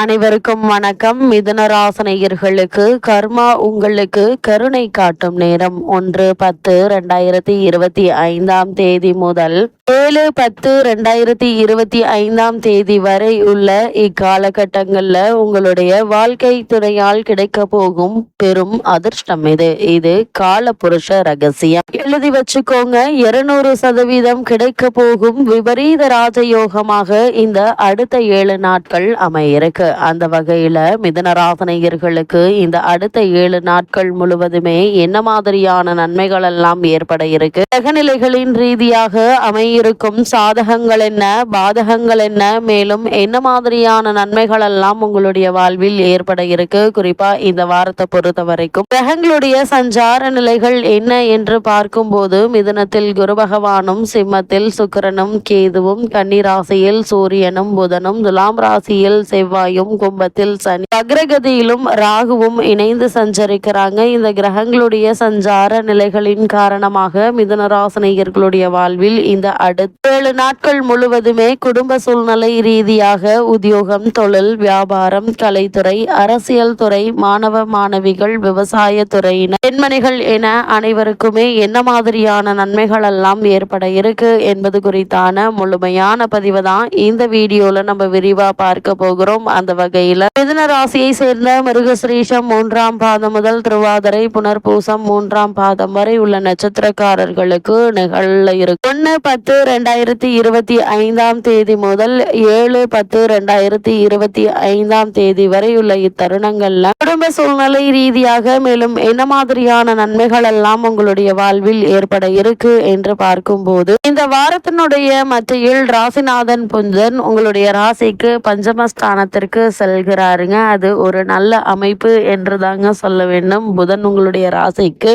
அனைவருக்கும் வணக்கம். மிதுனராசனையர்களுக்கு கர்மா உங்களுக்கு கருணை காட்டும் நேரம். ஒன்று பத்து ரெண்டாயிரத்தி இருபத்தி ஐந்தாம் தேதி முதல் ஏழு பத்து ரெண்டாயிரத்தி இருபத்தி ஐந்தாம் தேதி வரை உள்ள இக்காலகட்டங்கள்ல உங்களுடைய வாழ்க்கை துறையால் கிடைக்க போகும் பெரும் அதிர்ஷ்டம் இது. இது கால புருஷ ரகசியம். எழுதி வச்சுக்கோங்க. இருநூறு சதவீதம் கிடைக்க போகும் விபரீத ராஜயோகமாக இந்த அடுத்த ஏழு நாட்கள் அமையிருக்கு. அந்த வகையில மிதனராசனையர்களுக்கு இந்த அடுத்த ஏழு நாட்கள் முழுவதுமே என்ன மாதிரியான நன்மைகள் எல்லாம் ஏற்பட இருக்கு? கிரகநிலைகளின் ரீதியாக அமையிருக்கும் சாதகங்கள் என்ன? பாதகங்கள் என்ன? மேலும் என்ன மாதிரியான நன்மைகள் எல்லாம் உங்களுடைய வாழ்வில் ஏற்பட இருக்கு? குறிப்பா இந்த வாரத்தை பொறுத்த வரைக்கும். கிரகங்களுடைய சஞ்சார நிலைகள் என்ன என்று பார்க்கும்போது மிதுனத்தில் குரு பகவானும் சிம்மத்தில் சுக்கிரனும் கேதுவும் கன்னிராசியில் சூரியனும் புதனும் துலாம் ராசியில் செவ்வாய் செவ்வாயும் கும்பத்தில் சனி அக்ரகதியிலும் ராகுவும் இணைந்து சஞ்சரிக்கிறாங்க. இந்த கிரகங்களுடைய சஞ்சார நிலைகளின் காரணமாக மிதுனராசனையர்களுடைய வாழ்வில் இந்த அடுத்த ஏழு நாட்கள் முழுவதுமே குடும்ப சூழ்நிலை ரீதியாக உத்தியோகம் தொழில் வியாபாரம் கலைத்துறை அரசியல் துறை மாணவ மாணவிகள் விவசாய துறையினர் பெண்மணிகள் என அனைவருக்குமே என்ன மாதிரியான நன்மைகள் எல்லாம் ஏற்பட இருக்கு என்பது குறித்தான முழுமையான பதிவு தான் இந்த வீடியோல நம்ம விரிவா பார்க்க போகிறோம். அந்த வகையில. மிதுன ராசியை சேர்ந்த மிருகஸ்ரீஷம் மூன்றாம் பாதம் முதல் திருவாதிரை புனர்பூசம் மூன்றாம் பாதம் வரை உள்ள நட்சத்திரக்காரர்களுக்கு நிகழ இருக்கு. ஒன்னு பத்து ரெண்டாயிரத்தி இருபத்தி ஐந்தாம் தேதி முதல் ஏழு பத்து ரெண்டாயிரத்தி இருபத்தி ஐந்தாம் தேதி வரை உள்ள இத்தருணங்கள்ல குடும்ப சூழ்நிலை ரீதியாக மேலும் என்ன மாதிரியான நன்மைகள் எல்லாம் உங்களுடைய வாழ்வில் ஏற்பட இருக்கு என்று பார்க்கும்போது இந்த வாரத்தினுடைய மத்தியில் ராசிநாதன் புந்தன் உங்களுடைய ராசிக்கு பஞ்சமஸ்தானத்திற்கு செல்கிறாருங்க. அது ஒரு நல்ல அமைப்பு என்று தாங்க சொல்ல வேண்டும். புதன் உங்களுடைய ராசிக்கு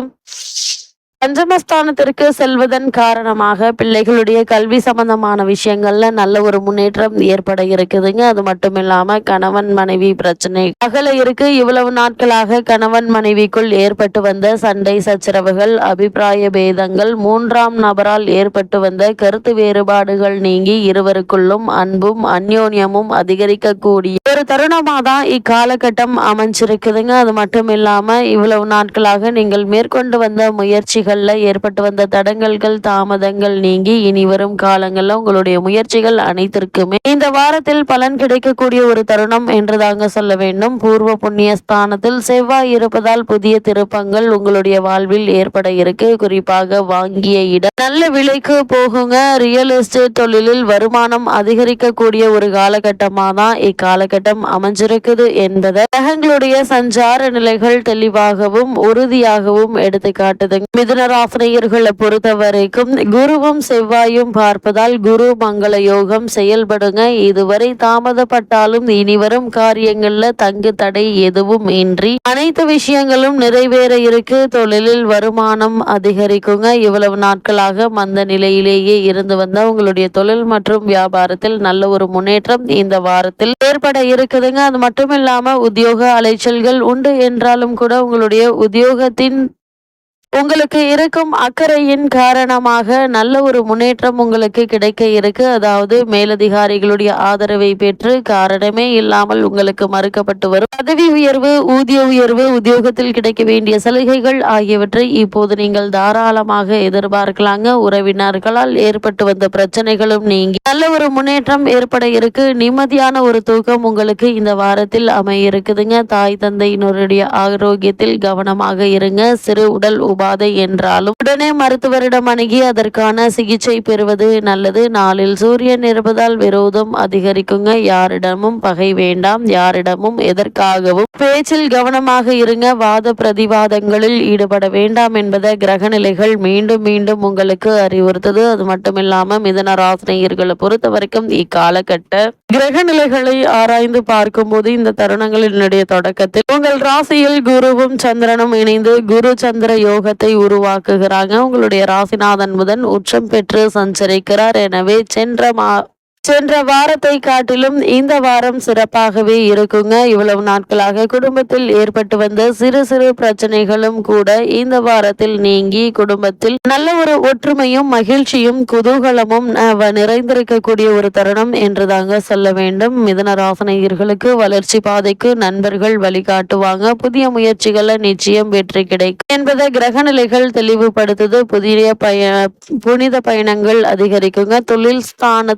பஞ்சமஸ்தானத்திற்கு செல்வதன் காரணமாக பிள்ளைகளுடைய கல்வி சம்பந்தமான விஷயங்கள்ல நல்ல ஒரு முன்னேற்றம் ஏற்பட இருக்குதுங்க. அது மட்டும் இல்லாம கணவன் மனைவி பிரச்சனை. அகல இருக்கு. இவ்வளவு நாட்களாக கணவன் மனைவிக்குள் ஏற்பட்டு வந்த சண்டை சச்சரவுகள் அபிப்பிராய பேதங்கள் மூன்றாம் நபரால் ஏற்பட்டு வந்த கருத்து வேறுபாடுகள் நீங்கி இருவருக்குள்ளும் அன்பும் அந்யோன்யமும் அதிகரிக்கக்கூடிய ஒரு தருணமா தான் இக்காலகட்டம் அமைஞ்சிருக்குதுங்க. அது மட்டும் இல்லாம இவ்வளவு நாட்களாக நீங்கள் மேற்கொண்டு வந்த முயற்சிகள் முயற்சிகள்ல ஏற்பட்டு வந்த தடங்கல்கள் தாமதங்கள் நீங்கி இனி வரும் காலங்களில் உங்களுடைய முயற்சிகள் அனைத்திற்குமே இந்த வாரத்தில் பலன் கிடைக்கக்கூடிய ஒரு தருணம் என்று தாங்க சொல்ல வேண்டும். பூர்வ புண்ணிய ஸ்தானத்தில் செவ்வாய் இருப்பதால் புதிய திருப்பங்கள் உங்களுடைய வாழ்வில் ஏற்பட இருக்கு. குறிப்பாக வாங்கிய இடம் நல்ல விலைக்கு போகுங்க. ரியல் எஸ்டேட் தொழிலில் வருமானம் அதிகரிக்கக்கூடிய ஒரு காலகட்டமாக தான் இக்காலகட்டம் அமைஞ்சிருக்குது என்பதை கிரகங்களுடைய சஞ்சார நிலைகள் தெளிவாகவும் உறுதியாகவும் எடுத்து காட்டுது மிதுனராசினியர்களை பொறுத்த வரைக்கும் குருவும் செவ்வாயும் பார்ப்பதால் குரு மங்கள யோகம் செயல்படுங்க. இதுவரை தாமதப்பட்டாலும் இனிவரும் காரியங்கள்ல தங்கு தடை எதுவும் இன்றி அனைத்து விஷயங்களும் நிறைவேற இருக்கு. தொழிலில் வருமானம் அதிகரிக்குங்க. இவ்வளவு நாட்களாக மந்த நிலையிலேயே இருந்து வந்த உங்களுடைய தொழில் மற்றும் வியாபாரத்தில் நல்ல ஒரு முன்னேற்றம் இந்த வாரத்தில் ஏற்பட இருக்குதுங்க. அது மட்டும் இல்லாம உத்தியோக அலைச்சல்கள் உண்டு என்றாலும் கூட உங்களுடைய உத்தியோகத்தின் உங்களுக்கு இருக்கும் அக்கறையின் காரணமாக நல்ல ஒரு முன்னேற்றம் உங்களுக்கு கிடைக்க இருக்கு. அதாவது மேலதிகாரிகளுடைய ஆதரவை பெற்று காரணமே இல்லாமல் உங்களுக்கு மறுக்கப்பட்டு வரும். பதவி உயர்வு ஊதிய உயர்வு உத்தியோகத்தில் கிடைக்க வேண்டிய சலுகைகள் ஆகியவற்றை இப்போது நீங்கள் தாராளமாக எதிர்பார்க்கலாங்க. உறவினர்களால் ஏற்பட்டு வந்த பிரச்சனைகளும் நீங்கி நல்ல ஒரு முன்னேற்றம் ஏற்பட இருக்கு. நிம்மதியான ஒரு தூக்கம் உங்களுக்கு இந்த வாரத்தில் அமைய இருக்குதுங்க. தாய் தந்தையினருடைய ஆரோக்கியத்தில் கவனமாக இருங்க. சிறு உடல் உபாதை என்றாலும் உடனே மருத்துவரிடம் அணுகி அதற்கான சிகிச்சை பெறுவது நல்லது. நாளில் சூரியன் இருப்பதால் விரோதம் அதிகரிக்குங்க. யாரிடமும் பகை வேண்டாம். யாரிடமும் எதற்காகவும் பேச்சில் கவனமாக இருங்க. வாத பிரதிவாதங்களில் ஈடுபட வேண்டாம் என்பதை கிரகநிலைகள் மீண்டும் மீண்டும் உங்களுக்கு அறிவுறுத்தது. அது மட்டுமில்லாம மிதன ராசினியர்களை பொறுத்த வரைக்கும் இக்காலகட்ட கிரகநிலைகளை ஆராய்ந்து பார்க்கும்போது இந்த தருணங்களினுடைய தொடக்கத்தில் உங்கள் ராசியில் குருவும் சந்திரனும் இணைந்து குரு சந்திர யோக யோகத்தை உருவாக்குகிறாங்க. உங்களுடைய ராசிநாதன் புதன் உச்சம் பெற்று சஞ்சரிக்கிறார். எனவே சென்ற மா சென்ற வாரத்தை காட்டிலும் இந்த வாரம் சிறப்பாகவே இருக்குங்க. இவ்வளவு நாட்களாக குடும்பத்தில் ஏற்பட்டு வந்த சிறு சிறு பிரச்சனைகளும் கூட இந்த வாரத்தில் நீங்கி குடும்பத்தில் நல்ல ஒரு ஒற்றுமையும் மகிழ்ச்சியும் குதூகலமும் நிறைந்திருக்கக்கூடிய ஒரு தருணம் என்று தாங்க சொல்ல வேண்டும். மிதன ராசனையர்களுக்கு வளர்ச்சி பாதைக்கு நண்பர்கள் வழிகாட்டுவாங்க. புதிய முயற்சிகளை நிச்சயம் வெற்றி கிடைக்கும் என்பதை கிரக நிலைகள் தெளிவுபடுத்துது. புதிய பய புனித பயணங்கள் அதிகரிக்குங்க. தொழில் ஸ்தான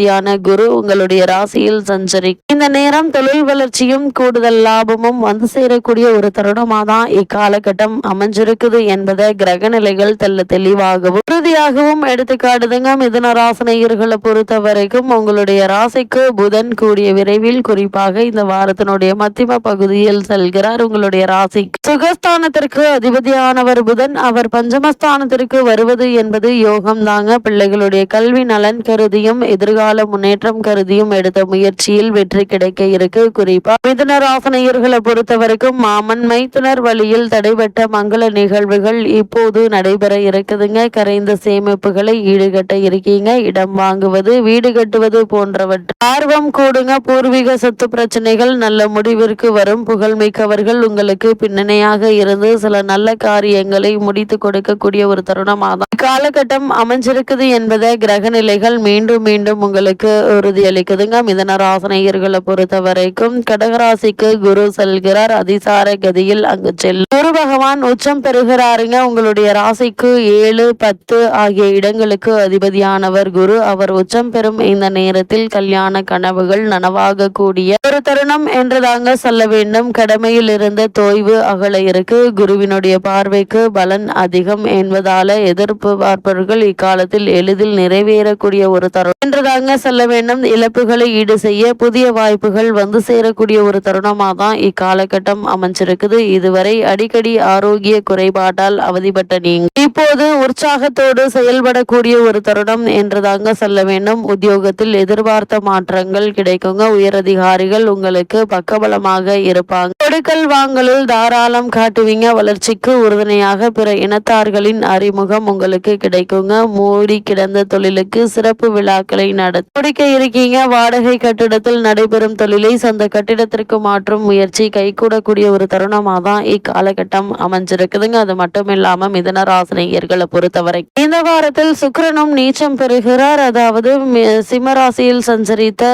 அதிபதியான குரு உங்களுடைய ராசியில் சஞ்சரி இந்த நேரம் தொழில் வளர்ச்சியும் கூடுதல் லாபமும் வந்து சேரக்கூடிய ஒரு தருணமாக தான் இக்காலகட்டம் அமைஞ்சிருக்குது என்பதை கிரக நிலைகள் தெல்ல தெளிவாகவும் உறுதியாகவும் எடுத்துக்காட்டுதுங்க. மிதுன ராசனையர்களை பொறுத்த வரைக்கும் உங்களுடைய ராசிக்கு புதன் கூடிய விரைவில் குறிப்பாக இந்த வாரத்தினுடைய மத்திம பகுதியில் செல்கிறார் உங்களுடைய ராசி. சுகஸ்தானத்திற்கு அதிபதியானவர் புதன். அவர் பஞ்சமஸ்தானத்திற்கு வருவது என்பது யோகம் தாங்க பிள்ளைகளுடைய கல்வி நலன் கருதியும் எதிர்கால முன்னேற்றம் கருதியும் எடுத்த முயற்சியில் வெற்றி கிடைக்க இருக்கு. குறிப்பா மிதுன ராசனையர்களை பொறுத்த வரைக்கும் மாமன் மைத்துனர் வழியில் தடைபட்ட மங்கள நிகழ்வுகள் இப்போது நடைபெற இருக்குதுங்க. கரைந்த சேமிப்புகளை ஈடுகட்ட இருக்கீங்க. இடம் வாங்குவது வீடு கட்டுவது போன்றவற்றை ஆர்வம் கூடுங்க. பூர்வீக சொத்து பிரச்சனைகள் நல்ல முடிவிற்கு வரும். புகழ்மிக்கவர்கள் உங்களுக்கு பின்னணியாக இருந்து சில நல்ல காரியங்களை முடித்து கொடுக்கக்கூடிய ஒரு தருணமாக காலகட்டம் அமைஞ்சிருக்குது என்பதை கிரக நிலைகள் மீண்டும் மீண்டும் உங்களுக்கு உங்களுக்கு உறுதியளிக்குதுங்க. மிதன ராசனையர்களை பொறுத்த வரைக்கும் கடகராசிக்கு குரு செல்கிறார். அதிசார கதியில் அங்கு செல்லும் குரு பகவான் உச்சம் பெறுகிறாருங்க. உங்களுடைய ராசிக்கு ஏழு பத்து ஆகிய இடங்களுக்கு அதிபதியானவர் குரு. அவர் உச்சம் பெறும் இந்த நேரத்தில் கல்யாண கனவுகள் நனவாக கூடிய ஒரு தருணம் என்றுதாங்க சொல்ல வேண்டும். கடமையில் இருந்த தோய்வு அகல இருக்கு. குருவினுடைய பார்வைக்கு பலன் அதிகம் என்பதால எதிர்ப்பு பார்ப்பவர்கள் இக்காலத்தில் எளிதில் நிறைவேறக்கூடிய ஒரு தருணம் என்றுதாங்க தாங்க சொல்ல வேண்டும். இழப்புகளை ஈடு செய்ய புதிய வாய்ப்புகள் வந்து சேரக்கூடிய ஒரு தருணமாக தான் இக்காலகட்டம் அமைஞ்சிருக்குது. இதுவரை அடிக்கடி ஆரோக்கிய குறைபாட்டால் அவதிப்பட்ட நீங்க இப்போது உற்சாகத்தோடு செயல்படக்கூடிய ஒரு தருணம் என்று தாங்க சொல்ல வேண்டும். உத்தியோகத்தில் எதிர்பார்த்த மாற்றங்கள் கிடைக்குங்க. உயரதிகாரிகள் உங்களுக்கு பக்கபலமாக இருப்பாங்க. கொடுக்கல் வாங்கலில் தாராளம் காட்டுவீங்க. வளர்ச்சிக்கு உறுதுணையாக பிற இனத்தார்களின் அறிமுகம் உங்களுக்கு கிடைக்குங்க. மூடி கிடந்த தொழிலுக்கு சிறப்பு விழாக்களை நட துடிக்க இருக்கீங்க வாடகை கட்டிடத்தில் நடைபெறும் தொழிலை சொந்த கட்டிடத்திற்கு மாற்றும் முயற்சி கைகூடக்கூடிய ஒரு தருணமாக தான் இக்காலகட்டம் அமைஞ்சிருக்குதுங்க. அது மட்டும் இல்லாம மிதன ராசினியர்களை பொறுத்தவரை. இந்த வாரத்தில் சுக்கிரனும் நீச்சம் பெறுகிறார். அதாவது சிம்மராசியில் சிம்ம ராசியில் சஞ்சரித்த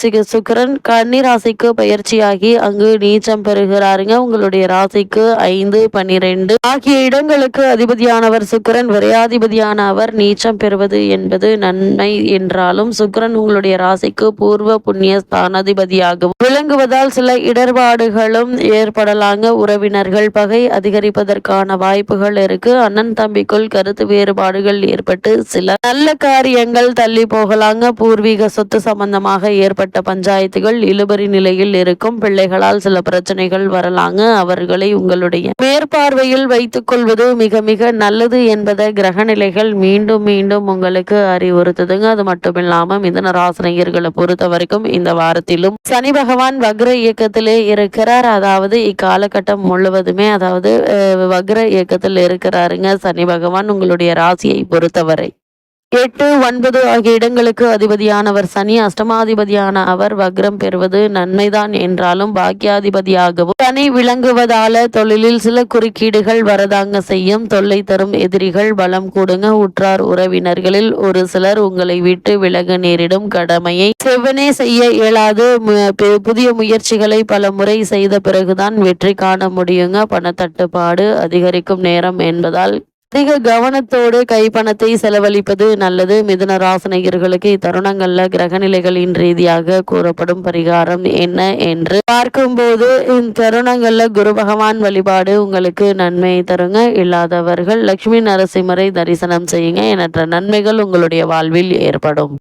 சுக்கரன் சுக்கிரன் கன்னி ராசிக்கு பயிற்சியாகி அங்கு நீச்சம் பெறுகிறாருங்க. உங்களுடைய ராசிக்கு ஐந்து பன்னிரெண்டு ஆகிய இடங்களுக்கு அதிபதியானவர் சுக்கிரன். விரையாதிபதியான அவர் நீச்சம் பெறுவது என்பது நன்மை என்றாலும் சுக்கரன் உங்களுடைய ராசிக்கு பூர்வ புண்ணிய ஸ்தானாதிபதியாகவும் விளங்குவதால் சில இடர்பாடுகளும் ஏற்படலாங்க. உறவினர்கள் பகை அதிகரிப்பதற்கான வாய்ப்புகள் இருக்கு. அண்ணன் தம்பிக்குள் கருத்து வேறுபாடுகள் ஏற்பட்டு சில நல்ல காரியங்கள் தள்ளி போகலாங்க. பூர்வீக சொத்து சம்பந்தமாக ஏற்பட்ட பஞ்சாயத்துகள் இழுபறி நிலையில் இருக்கும். பிள்ளைகளால் சில பிரச்சனைகள் வரலாங்க. அவர்களை உங்களுடைய மேற்பார்வையில் வைத்துக் கொள்வது மிக மிக நல்லது என்பதை கிரக நிலைகள் மீண்டும் மீண்டும் உங்களுக்கு அறிவுறுத்துதுங்க. அது மட்டும் இல்லாம மிதன ராசனையர்களை பொறுத்த வரைக்கும் இந்த வாரத்திலும் சனி பகவான் வக்ர இயக்கத்திலே இருக்கிறார். அதாவது இக்காலகட்டம் முழுவதுமே அதாவது வக்ர இயக்கத்தில் இருக்கிறாருங்க சனி பகவான் உங்களுடைய ராசியை பொறுத்தவரை. எட்டு ஒன்பது ஆகிய இடங்களுக்கு அதிபதியானவர் சனி அஷ்டமாதிபதியான அவர் வக்ரம் பெறுவது நன்மைதான் என்றாலும் பாக்கியாதிபதியாகவும் சனி விளங்குவதால தொழிலில் சில குறுக்கீடுகள் வரதாங்க செய்யும். தொல்லை தரும் எதிரிகள் பலம் கூடுங்க. உற்றார் உறவினர்களில் ஒரு சிலர் உங்களை விட்டு விலக நேரிடும். கடமையை செவ்வனே செய்ய இயலாது. புதிய முயற்சிகளை பல முறை செய்த பிறகுதான் வெற்றி காண முடியுங்க. பணத்தட்டுப்பாடு அதிகரிக்கும் நேரம் என்பதால் அதிக கவனத்தோடு கைப்பணத்தை செலவழிப்பது நல்லது. மிதுன ராசனையர்களுக்கு இத்தருணங்கள்ல கிரகநிலைகளின் ரீதியாக கூறப்படும் பரிகாரம் என்ன என்று பார்க்கும்போது இத்தருணங்கள்ல குரு பகவான் வழிபாடு உங்களுக்கு நன்மை தருங்க. இல்லாதவர்கள் லட்சுமி நரசிம்மரை தரிசனம் செய்யுங்க. எண்ணற்ற நன்மைகள் உங்களுடைய வாழ்வில் ஏற்படும்.